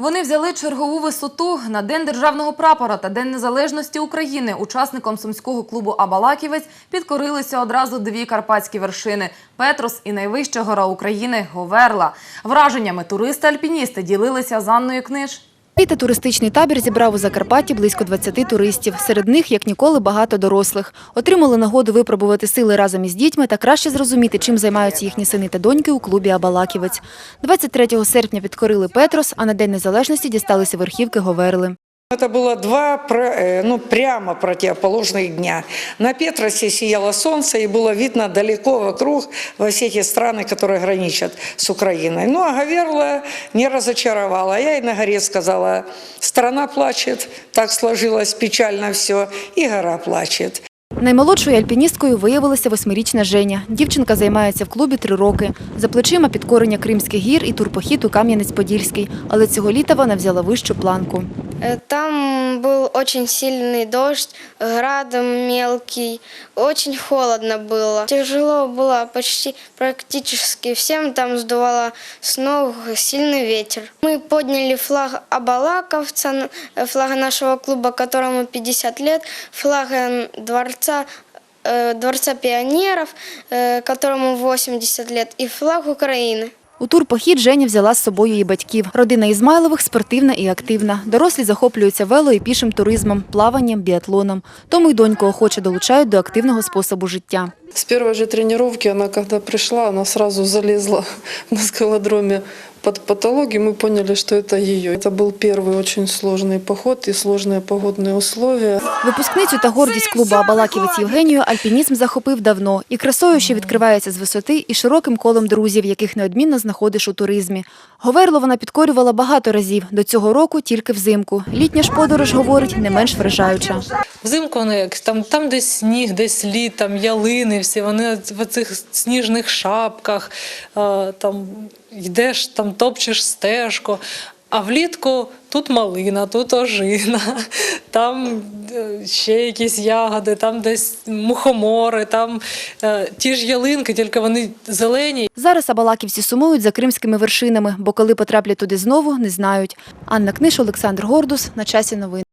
Вони взяли чергову висоту на День державного прапора та День незалежності України. Учасникам сумського клубу Абалаківець підкорилися одразу дві карпатські вершини – Петрос і найвища гора України – Говерла. Враженнями туристи-альпіністи ділилися з Анною Книж. Літа туристичний табір зібрав у Закарпатті близько 20 туристів. Серед них, як ніколи, багато дорослих. Отримали нагоду випробувати сили разом із дітьми та краще зрозуміти, чим займаються їхні сини та доньки у клубі Абалаківець. 23 серпня підкорили Петрос, а на День Незалежності дісталися верхівки Говерли. Это было два про- э, ну, прямо противоположных дня. На Петросе сияло солнце и было видно далеко вокруг во все те страны, которые граничат с Украиной. Ну а Гаверла не разочаровала. Я и на горе сказала, страна плачет, так сложилось печально все, и гора плачет. Наймолодшою альпіністкою виявилася восьмирічна Женя. Дівчинка займається в клубі три роки. За плечима підкорення Кримських гір і турпохід у Кам'янець-Подільський. Але цього літа вона взяла вищу планку. Э, Там был очень сильный дождь, град мелкий, очень холодно было. Тяжело было почти практически всем, там сдувало с ног сильный ветер. Мы подняли флаг Абалаковца, э, флага нашего клуба, которому 50 лет, флаг э, дворца э, Дворца пионеров, э, которому 80 лет, и флаг Украины. У турпохід Женя взяла з собою її батьків. Родина Ізмайлових спортивна і активна. Дорослі захоплюються вело і пішим туризмом, плаванням, біатлоном. Тому й доньку охоче долучають до активного способу життя. С первой же тренировки она, когда пришла, она сразу залезла на скалодроме под потолок, и мы поняли, что это ее. Это был первый очень сложный поход и сложные погодные условия. Випускницю та гордість клубу Абалаківець Євгенію альпінізм захопив давно. І красою, що відкривається з висоти, і широким колом друзів, яких неодмінно знаходиш у туризмі. Говерло вона підкорювала багато разів. До цього року тільки взимку. Літня ж подорож, говорить, не менш вражаюча. Взимку воно як там, там десь сніг, десь лід, там ялини, всі вони в цих сніжних шапках, е, там йдеш, там топчеш стежку. А влітку тут малина, тут ожина, там е, ще якісь ягоди, там десь мухомори, там е, ті ж ялинки, тільки вони зелені. Зараз абалаківці сумують за кримськими вершинами, бо коли потраплять туди знову, не знають. Анна Книш, Олександр Гордус. На часі новин.